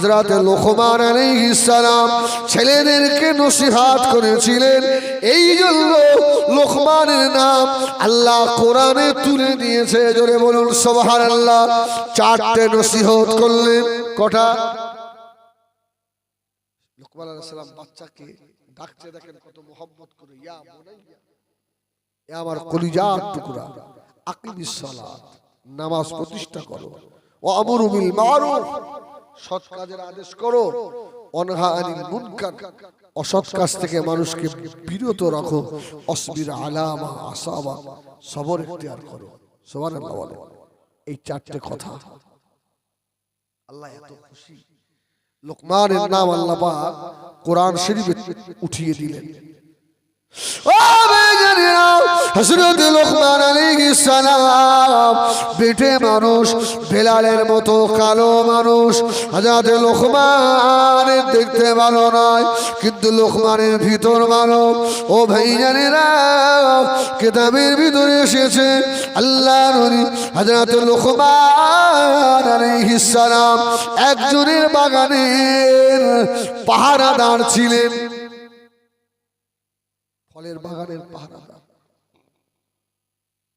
হজরত লোকমান সালাম ছেলেদেরকে নসিহাত করেছিলেন। এই জন্য লোকমানের নাম আল্লাহ কোরআনে তুলে দিয়েছে। জোরে বলুন সোহার আল্লাহ চারটে নসিহত করলেন। কটা? নামাজ প্রতিষ্ঠা করো। ও আমরু বিল মারুফ। আদেশ করো অসৎ কাজ থেকে মানুষকে বিরত রাখো, অসবির আলামা আসাবা, সবর করো। বলে। এই চারটে কথা। আল্লাহ এত খুশি। লোকমানের নাম আল্লাহ কোরআন শরীফে উঠিয়ে দিলেন। হজরত লোকমান সালাম, বেটে মানুষ, বেলালের মতো কালো মানুষ। হজরত লোকমানের দেখতে ভালো নয়, কিন্তু লোকমানের ভিতর ভালো। ও ভাই জানেরা, কেতাবের ভিতরে এসেছে আল্লাহ নবী হজরত লোকমান সালাম একজনের বাগানের পাহারাদার ছিলেন। ফলের বাগানের পাহারাদার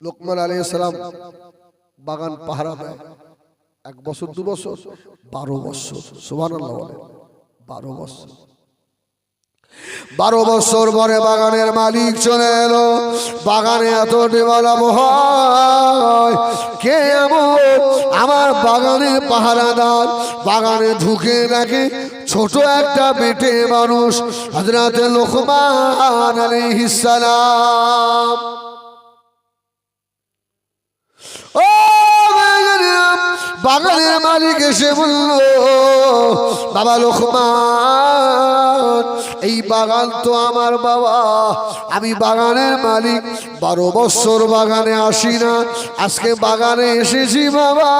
লোকমান আলাইহিস সালাম বাগান পাহারা দেয়। এক বছর, দু বছর, বারো বছর বলেন বারো বছর। বারো বছর পরে বাগানের মালিক চলে এলো। বাগানে এত ডেভেলপ হয় কে আমার বাগানে পাহারাদার। বাগানে ঢুকে দেখে ছোট একটা বেটে মানুষ হাজরাতে লোকমান আলাইহিস সালাম। ও বাগানের মালিক এসে বলল, বাবা লোকমান এই বাগান তো আমার বাবা। আমি বাগানের মালিক। বারো বছর বাগানে আসি না। আজকে বাগানে এসেছি বাবা।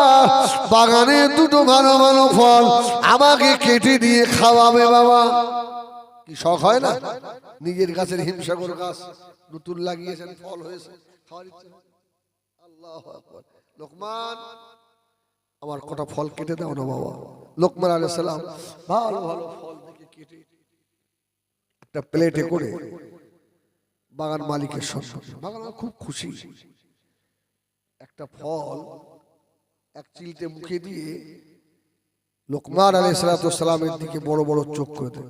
বাগানে দুটো ভালো ভালো ফল আমাকে কেটে দিয়ে খাওয়াবে বাবা। কি শখ হয় না? নিজের গাছের হিমসাগর গাছ নতুন লাগিয়েছেন, ফল হয়েছে হয়? লোকমান, আমার কটা ফল কেটে দাও না বাবা। লোকমান আলাইহিস সালাম, ভালো ভালো ফল দেখে কেটে। একটা প্লেটে করে বাগান মালিকের বাগান খুব খুশি। একটা ফল এক চিলতে মুখে দিয়ে লোকমান আলাইহিস সালামের দিকে বড় বড় চোখ করে দেয়।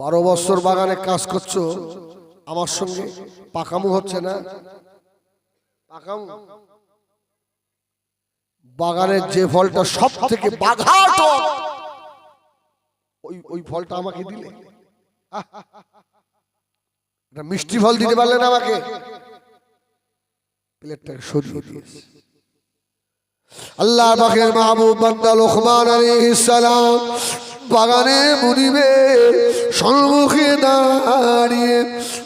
বারো বছর বাগানে কাজ করছ আমার সঙ্গে পাকামু হচ্ছে না? পাকামু? বাগানের যে ফলটা সব থেকে বাঘা ওই ওই ফলটা আমাকে দিলে। মিষ্টি ফল দিতে পারলেন আমাকে। সরিয়ে দিয়েছে। আল্লাহ পাকের মাহবুব বান্দা লোকমান আলাইহিস সালাম বাগানে মুনিবে সম্মুখে দাঁড়িয়ে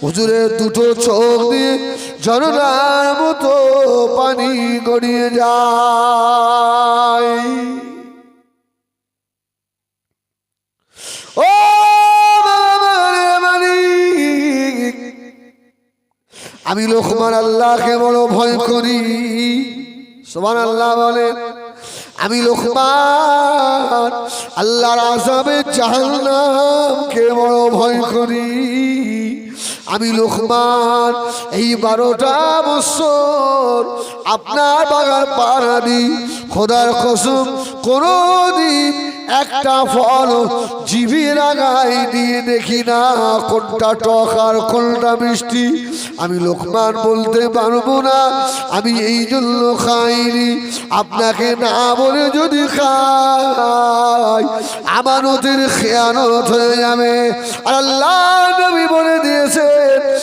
হুজুরের দুটো চোখ দিয়ে ঝরনার মতো পানি গড়িয়ে যায়। আমি লোকমান আল্লাহকে বড় ভয় করি। সোমান আল্লাহ বলে, আমি লোকমান আল্লাহর আজাবে জাহান্নামকে বড় ভয় করি। আমি লোকমান, এই বারোটা বছর আপনার বাগান পাড়ানি খোদার কসম কোনদিন একটা ফল জিভির আগায় দিয়ে দেখি না, কোনটা টক আর কোনটা মিষ্টি। আমি লোকমান বলতে পারব না, আমি এই জন্য খাইনি। আপনাকে না বলে যদি খাই, আমানতের খেয়ানত হয়ে যাবে। আর আল্লাহ নবী বলে দিয়েছে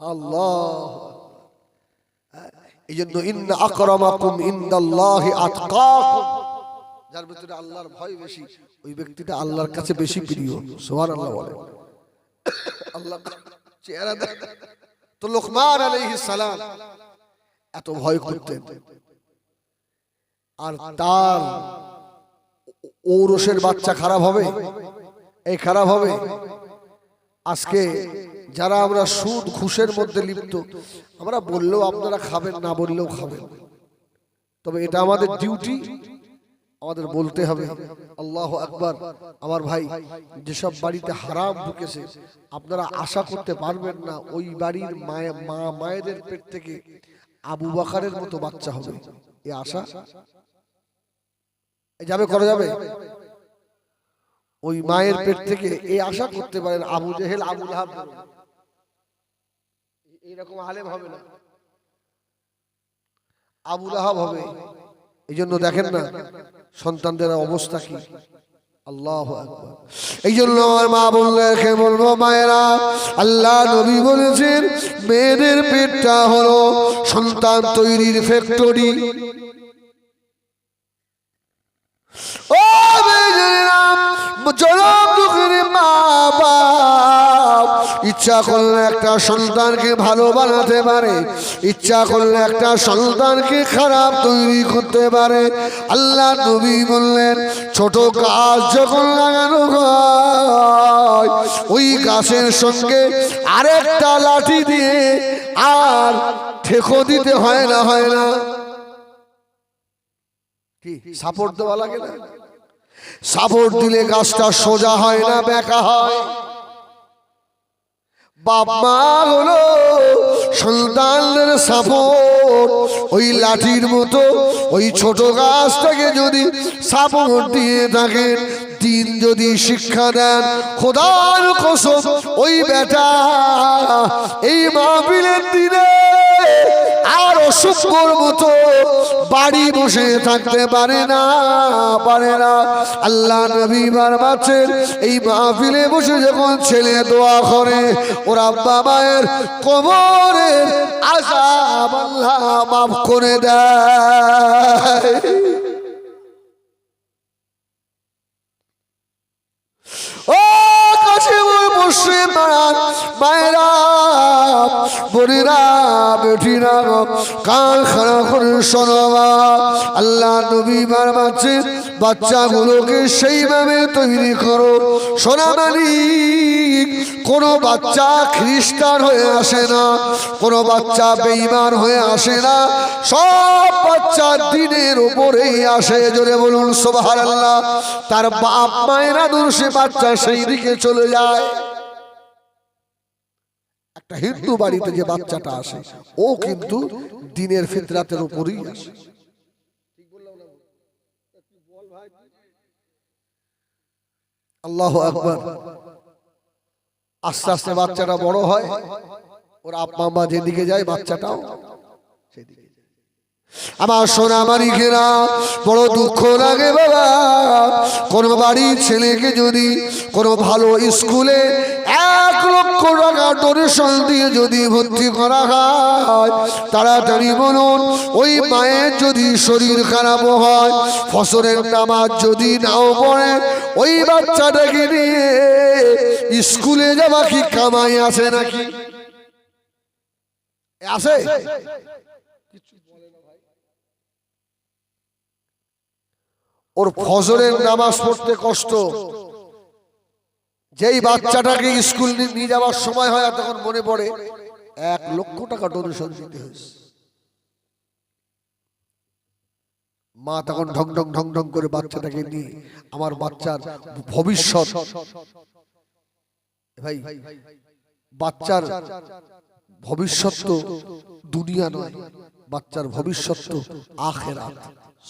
আল্লাহ। এই জন্য ইন্না আকরামাকুম ইন্দাল্লাহি আতকাকুম। যার ভিতরে আল্লাহর ভয় বেশি ওই ব্যক্তিটা আল্লাহর কাছে বেশি প্রিয়। সোহান আল্লাহ বলে। আল্লাহ চেহারা দেখ। তো লোকমান আলাইহিস সালাম এত ভয় করতেন। আর তার ঔরসের বাচ্চা খারাপ হবে। এই খারাপ হবে। আজকে যারা আমরা সুদ, ঘুষের মধ্যে লিপ্ত, আমরা বললেও আপনারা খাবেন, না বললেও খাবেন। তবে এটা আমাদের ডিউটি আমাদের বলতে হবে, আল্লাহ আকবার। আমার ভাই, যেসব বাড়িতে হারাম ঢুকেছে, আপনারা আশা করতে পারবেন না, ওই বাড়ির মা, মায়েদের পেট থেকে আবু বাকারের মতো বাচ্চা হবে। এ আশা? যাবে, করা যাবে? ওই মায়ের পেট থেকে এই আশা করতে পারেন আবু জেহেল আবু লাহাব এইরকম আলেম হবে না আবু লাহাব হবে এই জন্য দেখেন না সন্তানদের অবস্থা কি আল্লাহ এই জন্য আমার মা বললে বলব মায়েরা আল্লাহ নবী বলেছেন মেয়েদের পেটটা হলো সন্তান তৈরির ফ্যাক্টরি ও ইচ্ছা করলে একটা খারাপ তৈরি করতে পারে। আল্লাহ নবী বললেন, ছোট গাছ যখন লাগানো হয়, ওই গাছের সঙ্গে আরেকটা লাঠি দিয়ে আর ঠেকো দিতে হয় না হয় না। কি? সাপোর্ট দেওয়া লাগে না? সাপোর্ট দিলে গাছটা সোজা হয় না, বেঁকা হয়। বাপ হলো সন্তানদের সাপোর্ট। ওই লাঠির মতো ওই ছোট গাছটাকে যদি সাপোর্ট দিয়ে থাকেন, দিন যদি শিক্ষা দেন, খোদার কসম, ওই বেটা এই মাহফিলের দিনে আর অসুখর মতো বাড়ি বসে থাকতে পারে না পারে না। আল্লাহ নবী বারবাচ্ছেন এই মাহফিলে বসে যখন ছেলে দোয়া করে, ওরা বাবায়ের কবরের আজাব আল্লাহ মাফ করে দেয়। বাচ্চাগুলোকে সেইভাবে তৈরি করো। সোনা কোনো বাচ্চা খ্রিস্টান হয়ে আসে না, কোনো বাচ্চা বেইমান হয়ে আসে না, সব বাচ্চা দিনের উপরেই আসে। জোরে বলুন সোভার আল্লাহ তার বাপ মায়ের আদর্শে বাচ্চা সেই দিকে চলে যায়। একটা হিন্দু বাড়িতে যে বাচ্চাটা আসে, ও কিন্তু দিনের ফিতরাতের উপরেই আসে। আল্লাহ আকবার। আস্তে আস্তে বাচ্চাটা বড় হয়, ওর আব্বা মা যেদিকে যায় বাচ্চাটাও সেদিকে। আমার সোনা বাড়ি ঘেরা, বড় দুঃখ লাগে বাবা। কোন বাড়ির ছেলেকে যদি কোনো ভালো স্কুলে ওই মায়ের যদি শরীর খারাপ হয় ফসলের নামাজ যদি নাও ওই স্কুলে যাওয়া কি কামাই আছে নাকি? আছে? ওর ফজরের নামাজ পড়তে কষ্ট। যেই বাচ্চাটাকে স্কুল নিয়ে যাওয়ার সময় হয় তখন মনে পড়ে এক লক্ষ টাকা ডোনেশন দিতে হয়েছে। মা তখন ঢং ঢং ঢং ঢং করে বাচ্চাটাকে নিয়ে আমার বাচ্চার ভবিষ্যৎ। ভাই বাচ্চার ভবিষ্যৎ তো দুনিয়া নয় বাচ্চার ভবিষ্যৎ তো আখেরাত।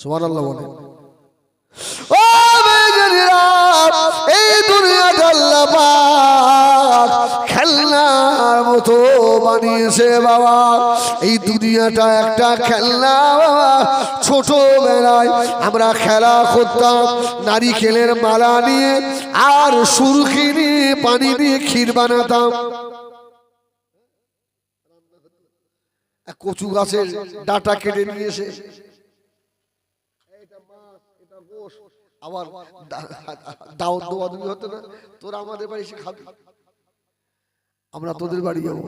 সুবহানাল্লাহ বলেন। ও আমরা খেলা করতাম নারিকেলের মালা নিয়ে আর সুরকি নিয়ে, পানি দিয়ে ক্ষীর বানাতাম। কচু গাছের ডাটা কেটে নিয়ে এসে আবার হতো না। তোরা আমাদের বাড়ি এসে খাবি। আমরা তোদের বাড়ি যাব।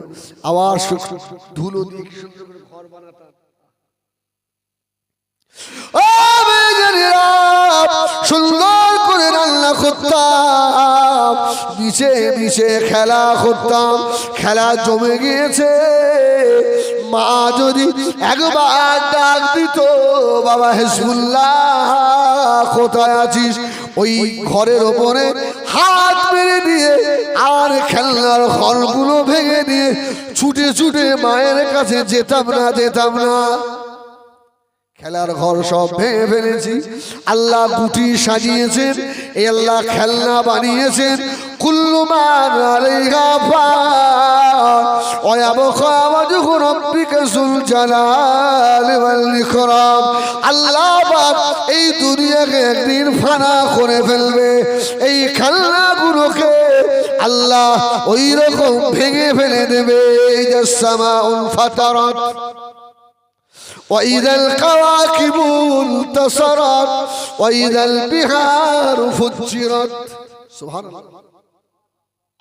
আবার ধুলো দিয়ে সুন্দর করে ঘর বানাতাম। সুন্দর করে রান্না করতাম। নিচে নিচে খেলা করতাম। খেলা জমে গিয়েছে। মা যদি একবার ডাক দিত, বাবা হেসবুল্লাহ, কোথায় আছিস? ওই ঘরের ওপরে হাত মেরে দিয়ে আর খেলনার হলগুলো ভেঙে দিয়ে ছুটে ছুটে মায়ের কাছে যেতাম না যেতাম না। খেলার ঘর সব ভেঙে ফেলেছি। আল্লাহ গুটি সাজিয়েছেন এই আল্লাহ খেলনা বানিয়েছেন। কুল্লু মান আলাইহা ফান ওয়া ইয়াবকা ওয়াজহু রাব্বিকা যুল আল্লাহ পাক এই দুনিয়াকে একদিন ফানা করে ফেলবে। এই খেলনাগুলোকে আল্লাহ ওই রকম ভেঙে ফেলে দেবে। এই যে সামাউন ফাতারাত। وإذا الكواكب انتصرت وإذا البحار فجرت سبحان الله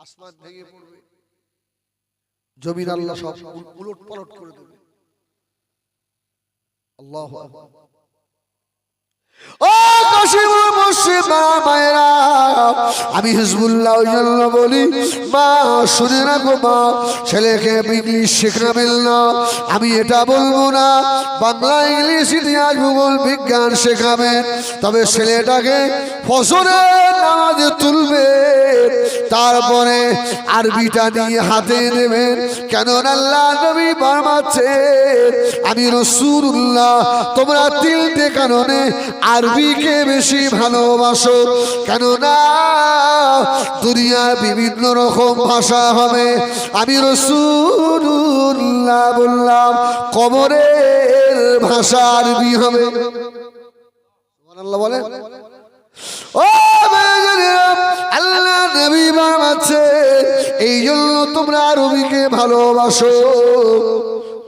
আসমান ভেঙে পড়বে জমিন আল্লাহ সব উলট পালট করে দেবে আল্লাহ ও কাশিমুল মুসলিমা মায়েরা, আমি হিজবুল্লাহ ওই বলি, মা, শুনে রাখো, মা, ছেলেকে ইংলিশ শেখাবেন না? আমি এটা বলব না, বাংলা, ইংলিশ, ইতিহাস, ভূগোল, বিজ্ঞান শেখাবেন তবে ছেলেটাকে ফসলের নামাজে তুলবে, তারপরে আরবিটা নিয়ে হাতে নেবেন কেন আল্লাহ নবী বারমাচ্ছে আমি রসুল্লাহ তোমরা তিনটে কারণে আরবিকে বেশি ভালোবাসো। কেননা দুনিয়ার বিভিন্ন রকম ভাষা হবে। আমি রসুল্লাহ বললাম কবরের ভাষা আরবি হবে। বলে ও আল্লাহ নবী বানাচ্ছে এই জন্য তোমরা আরবিকে ভালোবাসো।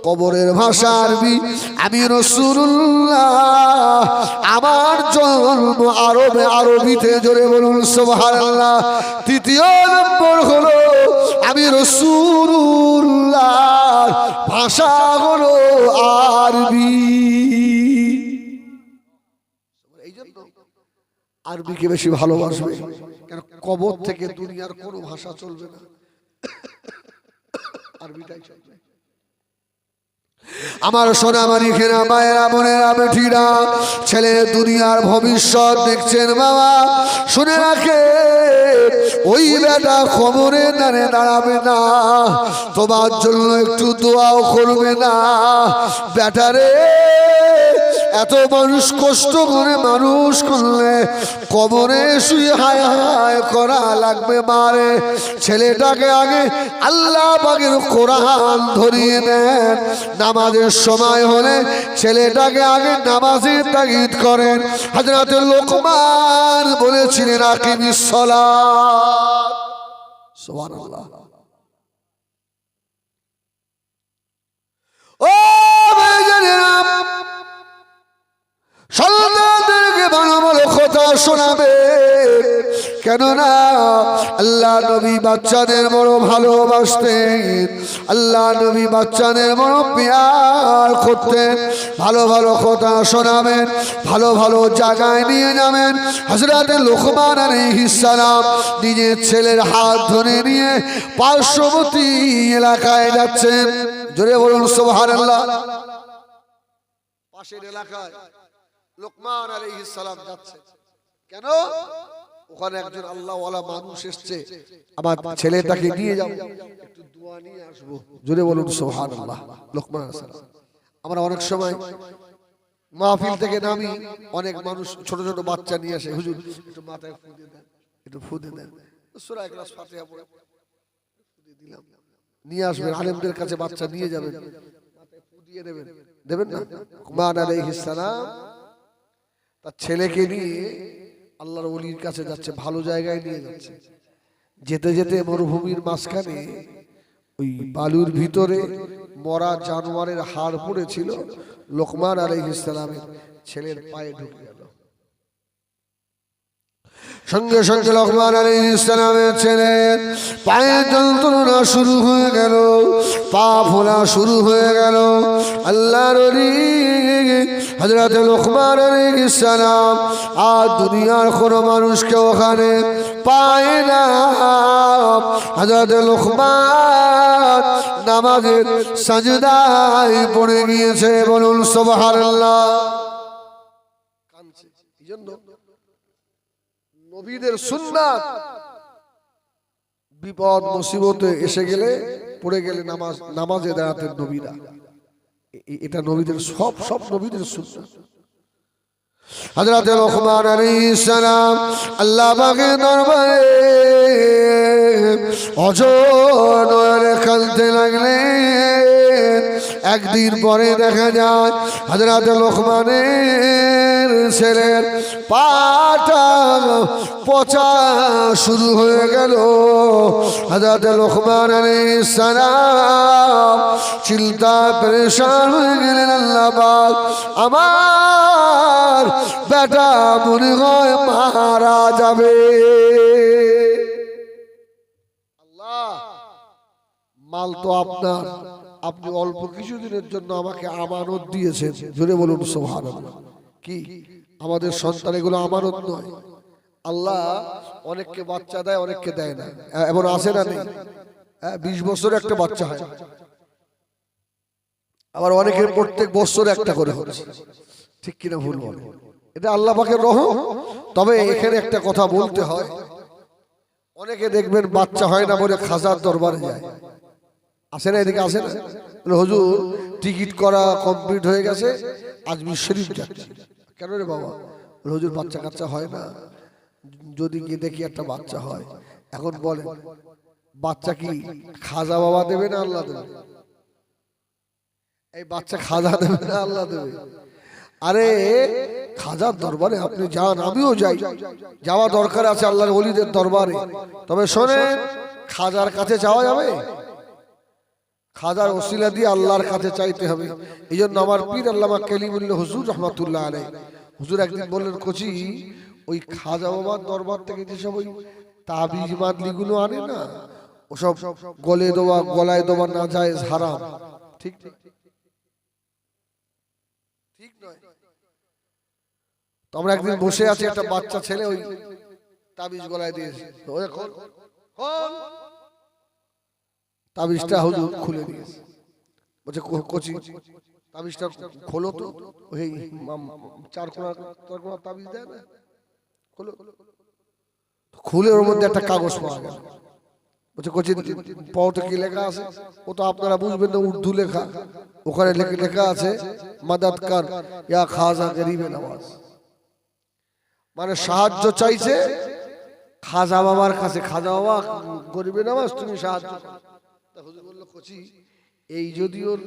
কবরের ভাষা আরবি। আমি রসুল্লাহ আরবে আরবিতে জোরে বলুন, সুবহানাল্লাহ। তৃতীয় নম্বর হলো, আমি রসুল্লাহ ভাষা হলো আরবি আরবিকে বেশি ভালোবাসবে, কেন কবর থেকে দুনিয়ার কোনো ভাষা চলবে না। আরবিটাই চলবে। আমার সোনামারি খেনা মায়েরা, বোনেরা বেঠিরা ছেলে দুনিয়ার ভবিষ্যৎ দেখছেন বাবা। শুনে রাখে, ওই বেটা খবরে দাঁড়ে দাঁড়াবে না। তোমার জন্য একটু দোয়াও করবে না। বেটারে এত মানুষ কষ্ট করে মানুষ করলে কবরে শুয়ে হায় হায় করা লাগবে মারে। ছেলেটাকে আগে আল্লাহ পাকের কোরআন ধরিয়ে নেন নামাজের সময় হলে ছেলেটাকে আগে নামাজের তাগিদ করেন। হাজরাতে লোকমান বলেছিলেন, আকিমিস সালাত। সুবহানাল্লাহ। ও সন্তানদেরকে ভালো কথা শোনাবে। কেননা আল্লাহ নবী বাচ্চাদের বড় ভালোবাসতেন। আল্লাহ নবী বাচ্চাদের বড় পেয়ার করতেন। ভালো ভালো কথা শোনাবেন, ভালো ভালো জায়গায় নিয়ে যাবেন। হাজরাতে লোকমান আলাইহিস সালাম নিজের ছেলের হাত ধরে নিয়ে পার্শ্ববর্তী এলাকায় যাচ্ছেন। জোরে বলুন সুবহানাল্লাহ। পাশের এলাকায়। লোকমান আলাইহিস সালাম যাচ্ছে। কেন? ওখানে একজন আল্লাহওয়ালা মানুষ এসছে। আমার ছেলেটাকে নিয়ে যাও। একটু দোয়া নিয়ে আসব। জোরে বলুন লোকমান আমরা অনেক সময় মাহফিল থেকে নামি, অনেক মানুষ, ছোট ছোট বাচ্চা নিয়ে আসে। হুজুর, একটু মাথায় ফু দিয়ে দেন। একটু ফু দিয়ে দেন। দিলাম। নিয়ে আসবেন। আলেমদের কাছে বাচ্চা নিয়ে যাবেন। দেবেন। না? আলাইহিস সালাম তার ছেলেকে নিয়ে আল্লাহর অলির কাছে যাচ্ছে, ভালো জায়গায় নিয়ে যাচ্ছে। যেতে যেতে মরুভূমির মাঝখানে ওই বালুর ভিতরে মরা জানোয়ারের হাড় পড়েছিল। লোকমান আলহ ইসলামের ছেলের পায়ে ঢুকে গেল। সঙ্গে সঙ্গে লক্ষ্মণ আলী ইসলামের ছেলে। পায়ের যন্ত্রণা শুরু হয়ে গেল, পা ফোলা শুরু হয়ে গেল। আল্লাহর হজরত লোকমান আলী ইসলাম আর দুনিয়ার কোনো মানুষকে ওখানে পায় না। হজরত লোকমান নামাজের সাজদায় পড়ে গিয়েছে, বলুন সবহার কাঁদছে এই জন্য নবীদের সুন্নাত। বিপদ মুসিবতে এসে গেলে, পড়ে গেলে নামাজ, নামাজে দাঁড়াতেন নবীরা। এটা নবীদের সব সব নবীদের সুন্নাত। হযরত লোকমান আলাইহিস সালাম আল্লাহ পাকের দরবারে অজনরে কাঁদতে লাগলেন। একদিন পরে দেখা যায়, হযরত লোকমানের ছেলের পাটা পচা শুরু হয়ে গেল। হযরত লোকমান চিন্তা পরেশান হয়ে গেলেন, আল্লাহ আমার বেটা মনে হয় মারা যাবে। আল্লাহ, মাল তো আপনার। আপনি অল্প কিছুদিনের জন্য আমাকে আমানত দিয়েছেন। জোরে বলুন সোহান কি? আমাদের সন্তান এগুলো আমানত নয়। আল্লাহ অনেককে বাচ্চা দেয় অনেককে দেয় না। এমন আসে না নেই? হ্যাঁ, বিশ বছর একটা বাচ্চা হয়। আবার অনেকের প্রত্যেক বছর একটা করে হচ্ছে। ঠিক কিনা ভুল বলে? এটা আল্লাহ পাকের রহ তবে এখানে একটা কথা বলতে হয়। অনেকে দেখবেন বাচ্চা হয় না বলে খাজার দরবারে যায়। আসে না এদিকে? আসে না। হুজুর টিকিট করা কমপ্লিট হয়ে গেছে, আজমির শরীফ যাচ্ছে কেন রে বাবা? হুজুর বাচ্চা কাচ্চা হয় না। যদি গিয়ে দেখি একটা বাচ্চা হয়, এখন বলে, বাচ্চা কি খাজা বাবা দেবে না আল্লাহ দেবে? এই বাচ্চা খাজা দেবে না আল্লাহ দেবে? আরে, খাজার দরবারে আপনি যান, আমিও যাই। যাওয়া দরকার আছে আল্লাহর ওলিদের দরবারে। তবে শোনেন, খাজার কাছে যাওয়া যাবে? খাজার ওসিলা দিয়ে আল্লাহর কাছে চাইতে হবে। এই জন্য আমার পীর আল্লামা কালিমুল্লাহ হুজুর রহমাতুল্লাহ আলাই হুজুর একদিন বললেন, কোচি, ওই খাজা বাবার দরবার থেকে যেসব ওই তাবিজ মাদলিগুলো আনে না, ওসব গলে দেওয়া, গলায় দেওয়া না যায় হারাম। ঠিক ঠিক নয়। তো আমরা একদিন বসে আছি, একটা বাচ্চা ছেলে ওই তাবিজ গলায় দিয়েছে। তাবিজটা হুজুর খুলে দিয়েছে। বলছে কোচি তাবিজটা খোলো তো। ওই চার কোনা চার কোনা তাবিজ দেয় না? খোলো। খুলে ওর মধ্যে একটা কাগজ পাওয়া গেল। বলছে কোচি পাওয়াতে কি লেখা আছে? ও তো আপনারা বুঝবেন না উর্দু লেখা। ওখানে লেখা লেখা আছে মাদাদ কার ইয়া খাজা গরিবে নামাজ। মানে সাহায্য চাইছে খাজা বাবার কাছে খাজা বাবা গরিবে নামাজ তুমি সাহায্য। তা হুজুর বলল কচি এই যদি ওর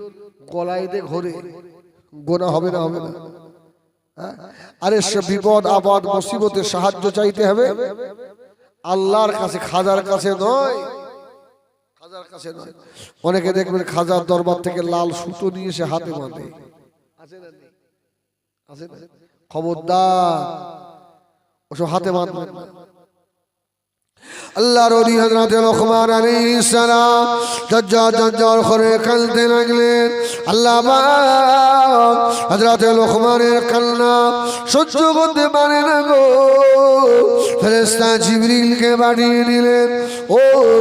গলায় দে ঘরে গোনা হবে না হবে না। হ্যাঁ? আরে বিপদ আপদ মুসিবতে সাহায্য চাইতে হবে। আল্লাহর কাছে খাজার কাছে নয়। খাজার কাছে নয়। অনেকে দেখবেন খাজার দরবার থেকে লাল সুতো নিয়ে সে হাতে বাঁধে। খবরদার। ওসব হাতে বাঁধবেন না। আল্লাহর ওলি হযরত লোকমান আলাইহিস সালাম জজ্জর জজ্জর করে কাঁদতে লাগলেন। আল্লাহ পাক হযরত লোকমানের কান্না সহ্য করতে পারে না গো। ফেরেশতা জিবরিলকে পাঠিয়ে দিলেন। ও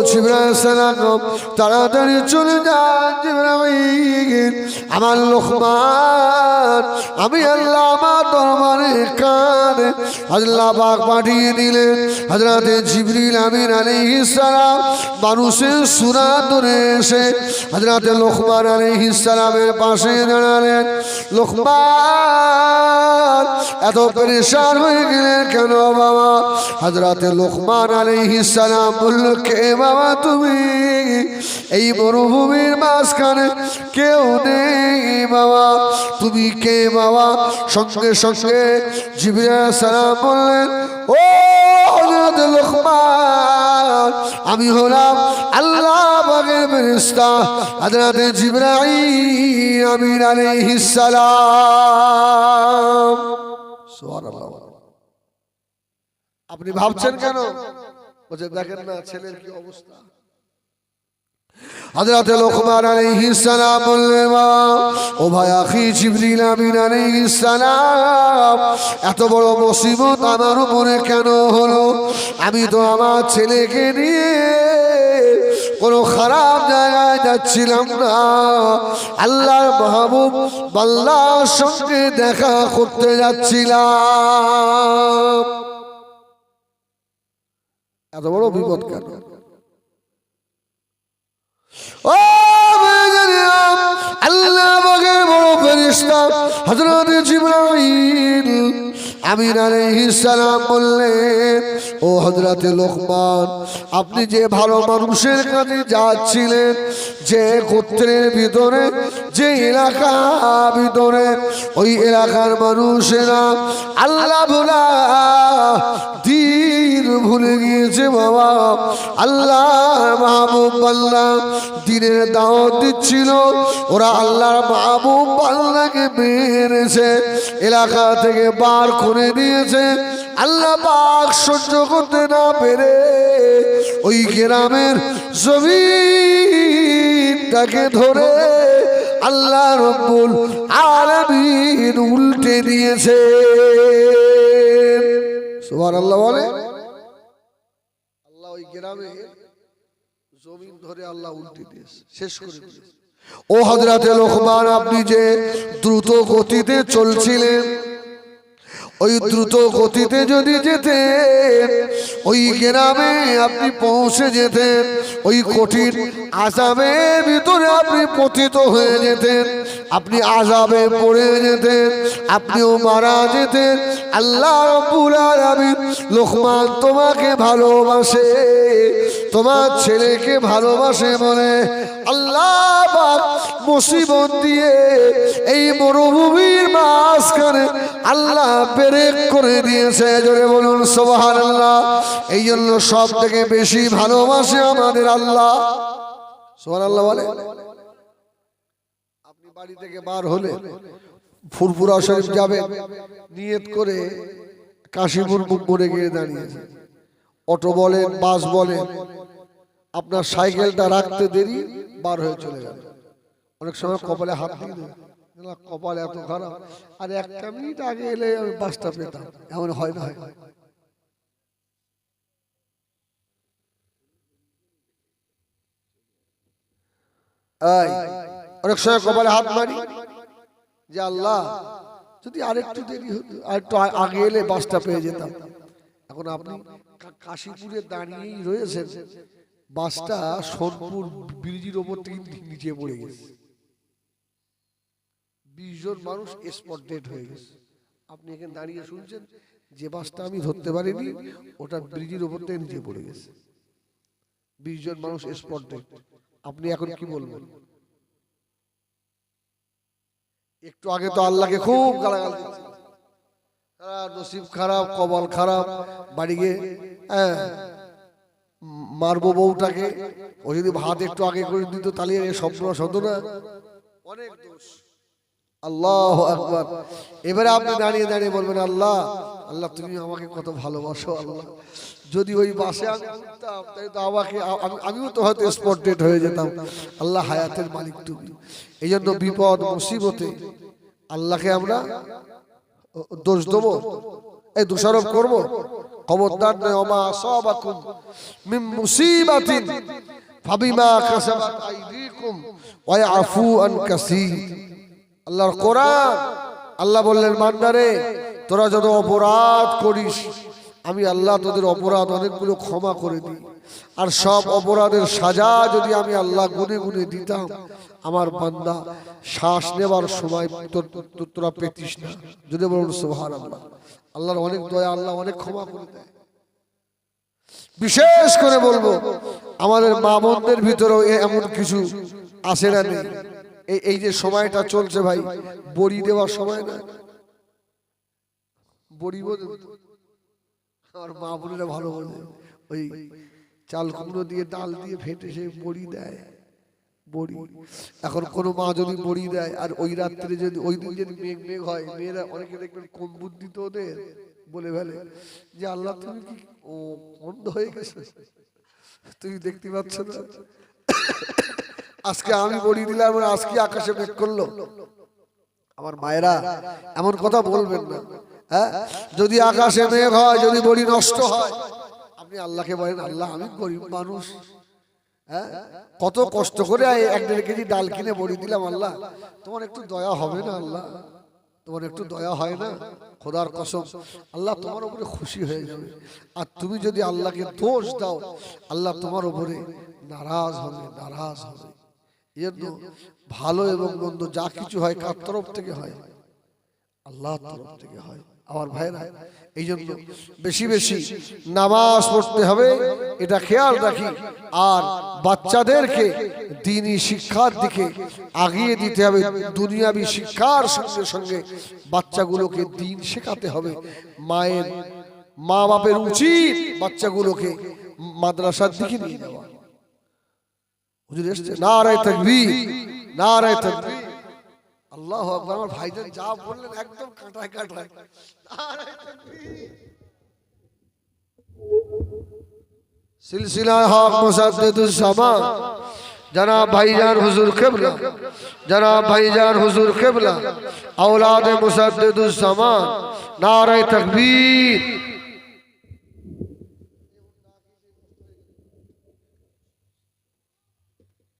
জিবরাইল সালাম, তাড়াতাড়ি চলে যান, জিবরাইল। আমার লোকমান, আমি আল্লাহ আমার দরবারে কানে আল্লাহ পাক পাঠিয়ে দিলেন। হযরতে জিবরিল আমিন আলাইহিস সালাম মানুষের সুরা ধরে এসে হযরতে লোকমান আলাইহিস সালামের পাশে দাঁড়ালেন। লোকমান, এত পরেশান হয়ে গেলেন কেন বাবা? হযরতে লোকমান আলাইহিস সালাম বলল, কে বাবা তুমি? এই মরুভূমির মাঝখানে কেউ নেই। বাবা? তুমি কে বাবা? সঙ্গে সঙ্গে বললেন, ও আমি হলাম আল্লাহ বাগের ফেরেশতা, হযরত জিবরাইল আমিন আলাইহিস সালাম। সুবহানাল্লাহ। আপনি ভাবছেন কেন? দেখেন না, ছেলের কি অবস্থা? আলাইহিস সালাম বললেন, মা, ও ভাই আখি জিবরিল আমিন আলাইহিস সালাম, এত বড় মুসিবত আমার উপরে কেন হলো? আমি তো আমার ছেলেকে নিয়ে কোনো খারাপ জায়গায় যাচ্ছিলাম না। আল্লাহর মাহবুব আল্লাহর সঙ্গে দেখা করতে যাচ্ছিলাম। এত বড় বিপদ কেন? আপনি যে ভালো মানুষের কাছে যাচ্ছিলেন, যে গোত্রের ভিতরে, যে এলাকা ভিতরে, ওই এলাকার মানুষেরা আল্লাহ ভোলা দিন ভুলে গিয়েছে বাবা। আল্লাহ মাহবুব আল্লাহ দিনের দাওয়াত দিচ্ছিল। ওরা আল্লাহর মাহবুব আল্লাহকে মেরেছে, এলাকা থেকে বার করে দিয়েছে। আল্লাহ পাক সহ্য করতে না পেরে ওই গ্রামের জমিনটাকে ধরে আল্লাহ রব্বুল আলামিন উল্টে দিয়েছে। সুবহানাল্লাহ বলে? গ্রামে জমিন ধরে আল্লাহ উল্টে দিয়েছে। শেষ করে দিয়েছে। ও হজরাতে লোকমান, আপনি যে দ্রুত গতিতে চলছিলেন ওই দ্রুত গতিতে যদি যেতেন, ওই গ্রামে আপনি পৌঁছে যেতেন, ওই কঠিন আজাবের ভিতরে আপনি পতিত হয়ে যেতেন, আপনি আজাবে পড়ে যেতেন, আপনিও মারা যেতেন। আল্লাহ রব্বুল আলামিন লোকমান তোমাকে ভালোবাসে। তোমার ছেলেকে ভালোবাসে বলে আল্লাহ মুসিবত দিয়ে এই মরুভূমির মাঝখানে আল্লাহ পেরেক করে দিয়েছে। জোরে বলুন সোবাহান আল্লাহ এই জন্য সব থেকে বেশি ভালোবাসে আমাদের আল্লাহ। সোহান আল্লাহ বলে? আপনি বাড়ি থেকে বার হলে ফুরফুরা শরীফ যাবেন নিয়ত করে কাশীপুর বুক করে গিয়ে দাঁড়িয়েছে। অটো বলেন, বাস বলেন আপনার সাইকেলটা রাখতে দেরি, বার হয়ে চলে গেল। অনেক সময় কপালে হাত দিয়ে কপাল এত খারাপ। আর একটা মিনিট আগে এলে আমি বাসটা পেতাম। এমন হয় না। হয় অনেক সময় কপালে হাত মারি। যে আল্লাহ, যদি আরেকটু দেরি হতো, আরেকটু আগে এলে বাসটা পেয়ে যেতাম। এখন আপনি কাশীপুরে দাঁড়িয়েই রয়েছেন। বাসটা সোনপুর ব্রিজের ওপর থেকে নিচে পড়ে গেছে। বিশ জন মানুষ স্পট ডেড হয়ে গেছে। আপনি এখানে দাঁড়িয়ে শুনছেন যে বাসটা আমি ধরতে পারিনি ওটা ব্রিজের ওপর থেকে নিচে পড়ে গেছে। বিশ জন মানুষ স্পট ডেড আপনি এখন কি বলবেন? একটু আগে তো আল্লাহকে খুব গালাগাল দিচ্ছেন। নসিব খারাপ কবল খারাপ বাড়ি গিয়ে হ্যাঁ, উম, মারবো বউটাকে। ও যদি ভাত একটু আগে করে দিত তাহলে স্বপ্ন হতো না। অনেক দোষ। আল্লাহ আকবার। এবারে আপনি দাঁড়িয়ে দাঁড়িয়ে বলবেন আল্লাহ আল্লাহ তুমি আমাকে কত ভালোবাসো আল্লাহ। যদি ওই বাসে আমি উঠতাম তাই তো আমাকে আমি- আমিও তো হয়তো স্পটেড হয়ে যেতাম। আল্লাহ হায়াতের মালিক তুমি। এই জন্য বিপদ মুসিবতে আল্লাহকে আমরা দোষ দেবো। এই দোষারোপ করব। খবরদার নয় অমা সবাকুম মিন মুসিবাতিন ফাবিমা কাসাবাত আইদিকুম ওয়া আন কাসীর। আল্লাহর কোরআন, আল্লাহ বললেন মান্দারে তোরা যত অপরাধ করিস, আমি আল্লাহ তোদের অপরাধ অনেকগুলো ক্ষমা করে দিই। আর সব অপরাধের সাজা যদি আমি আল্লাহ গুনে গুনে দিতাম, আমার বান্দা, শ্বাস নেবার সময় তোরা পেতিস না। যদি বলুন সোহার আল্লাহ আল্লাহর অনেক দয়া, আল্লাহ অনেক ক্ষমা করে দেয়। বিশেষ করে বলব, আমাদের মা বোনদের ভিতরেও এমন কিছু আসে না নেই। এই যে সময়টা চলছে ভাই, বড়ি দেওয়ার সময় না। বড়ি? আমার মা বোনেরা ভালো বোঝে ওই চাল কুমড়ো দিয়ে ডাল দিয়ে ফেটে সে বড়ি দেয়। বড়ি এখন কোনো মা যদি বড়ি দেয় আর ওই রাত্রে যদি ওই দিন যদি মেঘ মেঘ হয় মেয়েরা অনেকে দেখবেন কম বুদ্ধি তো ওদের বলে ফেলে যে আল্লাহ তুমি কি ও অন্ধ হয়ে গেছে? তুমি দেখতে পাচ্ছ না? আজকে আমি বড়ি দিলাম আর আজকে আকাশে মেঘ করল। আমার মায়েরা এমন কথা বলবেন না। হ্যাঁ? যদি আকাশে মেঘ হয় যদি বড়ি নষ্ট হয় আপনি আল্লাহকে বলেন আল্লাহ আমি গরিব মানুষ। হ্যাঁ? কত কষ্ট করে এক দেড় কেজি ডাল কিনে বড়ি দিলাম আল্লাহ। তোমার একটু দয়া হবে না আল্লাহ? তোমার একটু দয়া হয় না? খোদার কসম, আল্লাহ তোমার উপরে খুশি হয়ে যাবে। আর তুমি যদি আল্লাহকে দোষ দাও, আল্লাহ তোমার উপরে নারাজ হবে নারাজ হবে। ভালো এবং মন্দ যা কিছু হয় কার তরফ থেকে হয়? আল্লাহর তরফ থেকে হয়। আমার ভাইরা, এই জন্য বেশি বেশি নামাজ পড়তে হবে। এটা খেয়াল রাখি। আর বাচ্চাদেরকে দিনই শিক্ষার দিকে আগিয়ে দিতে হবে। দুনিয়াবি শিক্ষার সঙ্গে সঙ্গে বাচ্চাগুলোকে দিন শেখাতে হবে। মায়ের মা বাপের উচিত বাচ্চাগুলোকে মাদ্রাসার দিকে নিয়ে যাওয়া। নারায় তাকবীর আল্লাহ আমার ভাইজান যা বললেন একদম কাটায় কাটায়। সিলসিলা হক মুসাফতুল সামা যারা ভাইজান হুজুর কেবলা, যারা ভাইজান হুজুর কেবলা, আওলাদ মুসাফতুল সামা নারায় তকবীর।